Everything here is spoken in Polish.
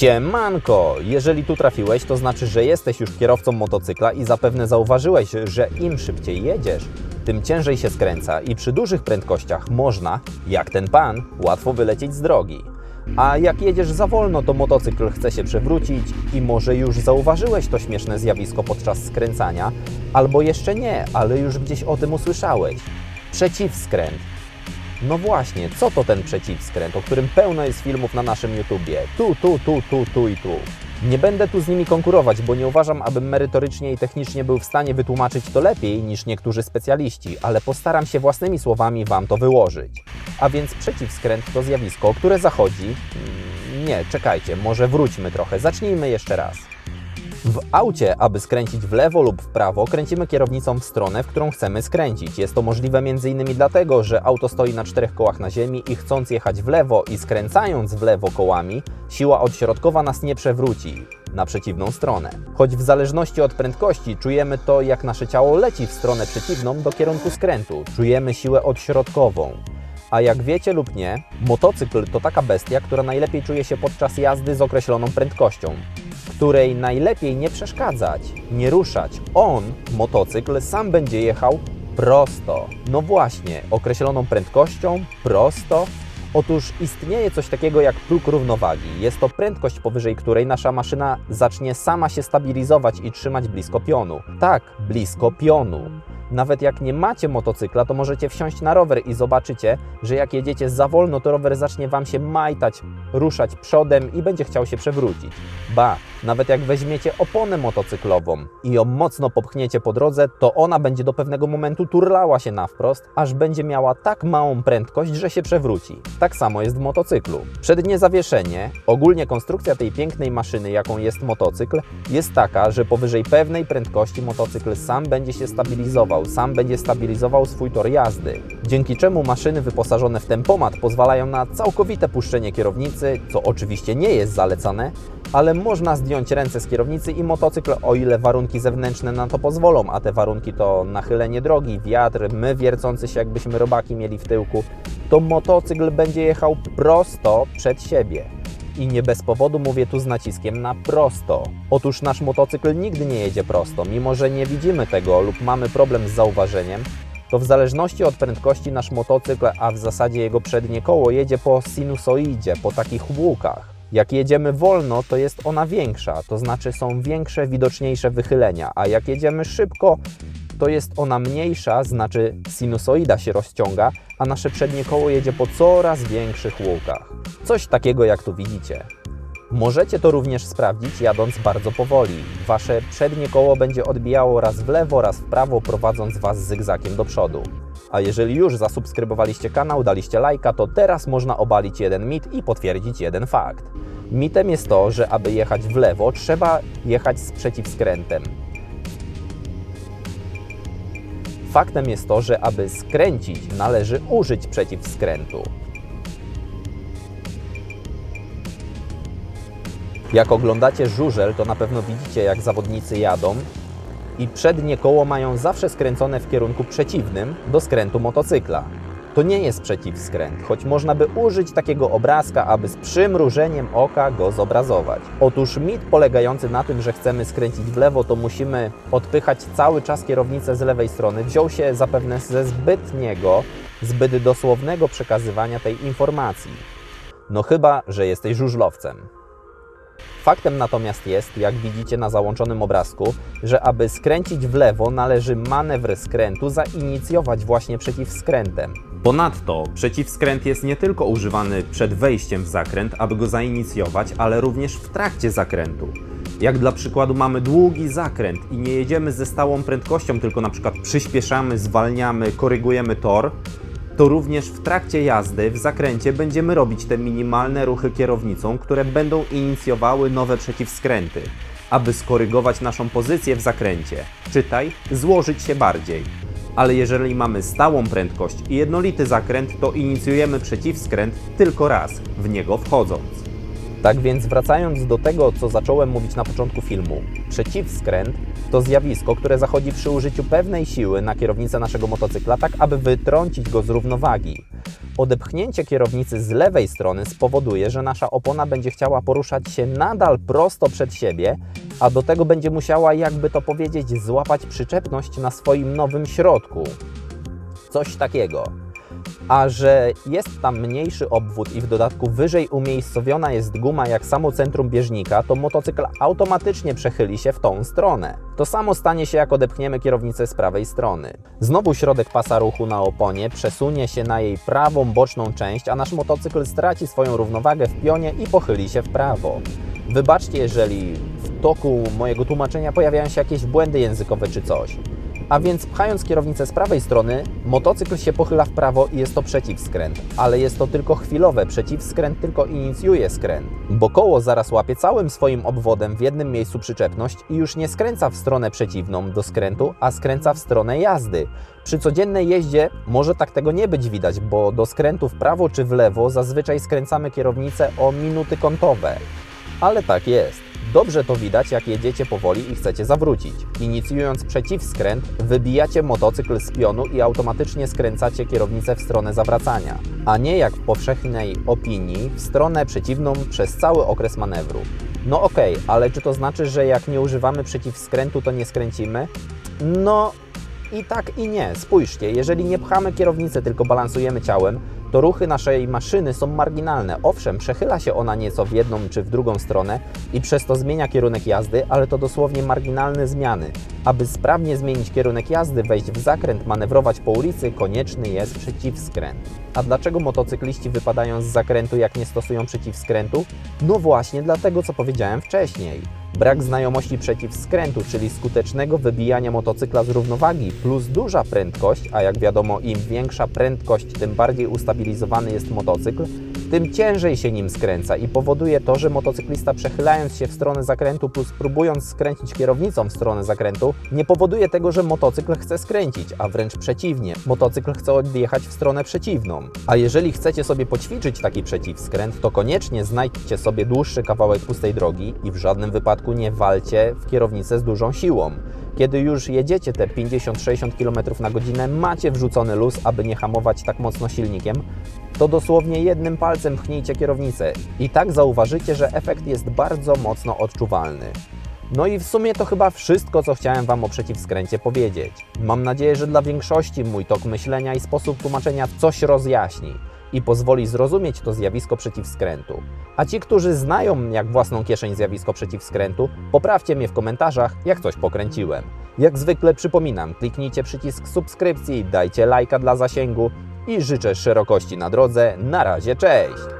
Siemanko! Jeżeli tu trafiłeś, to znaczy, że jesteś już kierowcą motocykla i zapewne zauważyłeś, że im szybciej jedziesz, tym ciężej się skręca i przy dużych prędkościach można, jak ten pan, łatwo wylecieć z drogi. A jak jedziesz za wolno, to motocykl chce się przewrócić i może już zauważyłeś to śmieszne zjawisko podczas skręcania, albo jeszcze nie, ale już gdzieś o tym usłyszałeś. Przeciwskręt. No właśnie, co to ten przeciwskręt, o którym pełno jest filmów na naszym YouTubie? Tu, tu, tu, tu, tu i tu. Nie będę tu z nimi konkurować, bo nie uważam, abym merytorycznie i technicznie był w stanie wytłumaczyć to lepiej niż niektórzy specjaliści, ale postaram się własnymi słowami Wam to wyłożyć. A więc przeciwskręt to zjawisko, które zachodzi... Mm, Nie, czekajcie, może wróćmy trochę, zacznijmy jeszcze raz. W aucie, aby skręcić w lewo lub w prawo, kręcimy kierownicą w stronę, w którą chcemy skręcić. Jest to możliwe m.in. dlatego, że auto stoi na czterech kołach na ziemi i chcąc jechać w lewo i skręcając w lewo kołami, siła odśrodkowa nas nie przewróci na przeciwną stronę. Choć w zależności od prędkości czujemy to, jak nasze ciało leci w stronę przeciwną do kierunku skrętu. Czujemy siłę odśrodkową. A jak wiecie lub nie, motocykl to taka bestia, która najlepiej czuje się podczas jazdy z określoną prędkością której najlepiej nie przeszkadzać, nie ruszać. On, motocykl, sam będzie jechał prosto. No właśnie, określoną prędkością, prosto. Otóż istnieje coś takiego jak próg równowagi. Jest to prędkość, powyżej której nasza maszyna zacznie sama się stabilizować i trzymać blisko pionu. Tak, blisko pionu. Nawet jak nie macie motocykla, to możecie wsiąść na rower i zobaczycie, że jak jedziecie za wolno, to rower zacznie Wam się majtać, ruszać przodem i będzie chciał się przewrócić. Ba, nawet jak weźmiecie oponę motocyklową i ją mocno popchniecie po drodze, to ona będzie do pewnego momentu turlała się na wprost, aż będzie miała tak małą prędkość, że się przewróci. Tak samo jest w motocyklu. Przednie zawieszenie, ogólnie konstrukcja tej pięknej maszyny, jaką jest motocykl, jest taka, że powyżej pewnej prędkości motocykl sam będzie się stabilizował, sam będzie stabilizował swój tor jazdy. Dzięki czemu maszyny wyposażone w tempomat pozwalają na całkowite puszczenie kierownicy, co oczywiście nie jest zalecane, ale można zdjąć ręce z kierownicy i motocykl, o ile warunki zewnętrzne na to pozwolą, a te warunki to nachylenie drogi, wiatr, my wiercący się jakbyśmy robaki mieli w tyłku, to motocykl będzie jechał prosto przed siebie. I nie bez powodu mówię tu z naciskiem na prosto. Otóż nasz motocykl nigdy nie jedzie prosto, mimo że nie widzimy tego lub mamy problem z zauważeniem, to w zależności od prędkości nasz motocykl, a w zasadzie jego przednie koło jedzie po sinusoidzie, po takich łukach. Jak jedziemy wolno, to jest ona większa, to znaczy są większe, widoczniejsze wychylenia, a jak jedziemy szybko, to jest ona mniejsza, znaczy sinusoida się rozciąga, a nasze przednie koło jedzie po coraz większych łukach. Coś takiego jak tu widzicie. Możecie to również sprawdzić jadąc bardzo powoli. Wasze przednie koło będzie odbijało raz w lewo, raz w prawo, prowadząc Was zygzakiem do przodu. A jeżeli już zasubskrybowaliście kanał, daliście lajka, to teraz można obalić jeden mit i potwierdzić jeden fakt. Mitem jest to, że aby jechać w lewo, trzeba jechać z przeciwskrętem. Faktem jest to, że aby skręcić, należy użyć przeciwskrętu. Jak oglądacie żużel, to na pewno widzicie, jak zawodnicy jadą i przednie koło mają zawsze skręcone w kierunku przeciwnym do skrętu motocykla. To nie jest przeciwskręt, choć można by użyć takiego obrazka, aby z przymrużeniem oka go zobrazować. Otóż mit polegający na tym, że chcemy skręcić w lewo, to musimy odpychać cały czas kierownicę z lewej strony, wziął się zapewne ze zbytniego, zbyt dosłownego przekazywania tej informacji. No chyba, że jesteś żużlowcem. Faktem natomiast jest, jak widzicie na załączonym obrazku, że aby skręcić w lewo, należy manewr skrętu zainicjować właśnie przeciwskrętem. Ponadto przeciwskręt jest nie tylko używany przed wejściem w zakręt, aby go zainicjować, ale również w trakcie zakrętu. Jak dla przykładu mamy długi zakręt i nie jedziemy ze stałą prędkością, tylko na przykład przyspieszamy, zwalniamy, korygujemy tor, to również w trakcie jazdy w zakręcie będziemy robić te minimalne ruchy kierownicą, które będą inicjowały nowe przeciwskręty, aby skorygować naszą pozycję w zakręcie. Czytaj, złożyć się bardziej. Ale jeżeli mamy stałą prędkość i jednolity zakręt, to inicjujemy przeciwskręt tylko raz, w niego wchodząc. Tak więc wracając do tego, co zacząłem mówić na początku filmu, przeciwskręt to zjawisko, które zachodzi przy użyciu pewnej siły na kierownicę naszego motocykla, tak aby wytrącić go z równowagi. Odepchnięcie kierownicy z lewej strony spowoduje, że nasza opona będzie chciała poruszać się nadal prosto przed siebie, a do tego będzie musiała, jakby to powiedzieć, złapać przyczepność na swoim nowym środku. Coś takiego. A że jest tam mniejszy obwód i w dodatku wyżej umiejscowiona jest guma jak samo centrum bieżnika, to motocykl automatycznie przechyli się w tą stronę. To samo stanie się jak odepchniemy kierownicę z prawej strony. Znowu środek pasa ruchu na oponie przesunie się na jej prawą boczną część, a nasz motocykl straci swoją równowagę w pionie i pochyli się w prawo. Wybaczcie, jeżeli w toku mojego tłumaczenia pojawiają się jakieś błędy językowe czy coś. A więc pchając kierownicę z prawej strony, motocykl się pochyla w prawo i jest to przeciwskręt. Ale jest to tylko chwilowe, przeciwskręt tylko inicjuje skręt. Bo koło zaraz łapie całym swoim obwodem w jednym miejscu przyczepność i już nie skręca w stronę przeciwną do skrętu, a skręca w stronę jazdy. Przy codziennej jeździe może tak tego nie być widać, bo do skrętu w prawo czy w lewo zazwyczaj skręcamy kierownicę o minuty kątowe. Ale tak jest. Dobrze to widać, jak jedziecie powoli i chcecie zawrócić. Inicjując przeciwskręt, wybijacie motocykl z pionu i automatycznie skręcacie kierownicę w stronę zawracania, a nie jak w powszechnej opinii w stronę przeciwną przez cały okres manewru. No okej, ale czy to znaczy, że jak nie używamy przeciwskrętu, to nie skręcimy? No i tak i nie. Spójrzcie, jeżeli nie pchamy kierownicy, tylko balansujemy ciałem, to ruchy naszej maszyny są marginalne. Owszem, przechyla się ona nieco w jedną czy w drugą stronę i przez to zmienia kierunek jazdy, ale to dosłownie marginalne zmiany. Aby sprawnie zmienić kierunek jazdy, wejść w zakręt, manewrować po ulicy, konieczny jest przeciwskręt. A dlaczego motocykliści wypadają z zakrętu, jak nie stosują przeciwskrętu? No właśnie dlatego, co powiedziałem wcześniej. Brak znajomości przeciwskrętu, czyli skutecznego wybijania motocykla z równowagi, plus duża prędkość, a jak wiadomo, im większa prędkość, tym bardziej ustabilizowany jest motocykl, tym ciężej się nim skręca i powoduje to, że motocyklista przechylając się w stronę zakrętu plus próbując skręcić kierownicą w stronę zakrętu, nie powoduje tego, że motocykl chce skręcić, a wręcz przeciwnie, motocykl chce odjechać w stronę przeciwną. A jeżeli chcecie sobie poćwiczyć taki przeciwskręt, to koniecznie znajdźcie sobie dłuższy kawałek pustej drogi i w żadnym wypadku nie walcie w kierownicę z dużą siłą. Kiedy już jedziecie te 50-60 km na godzinę, macie wrzucony luz, aby nie hamować tak mocno silnikiem, to dosłownie jednym palcem pchnijcie kierownicę i tak zauważycie, że efekt jest bardzo mocno odczuwalny. No i w sumie to chyba wszystko, co chciałem Wam o przeciwskręcie powiedzieć. Mam nadzieję, że dla większości mój tok myślenia i sposób tłumaczenia coś rozjaśni i pozwoli zrozumieć to zjawisko przeciwskrętu. A ci, którzy znają jak własną kieszeń zjawisko przeciwskrętu, poprawcie mnie w komentarzach, jak coś pokręciłem. Jak zwykle przypominam, kliknijcie przycisk subskrypcji, dajcie lajka dla zasięgu i życzę szerokości na drodze. Na razie, cześć!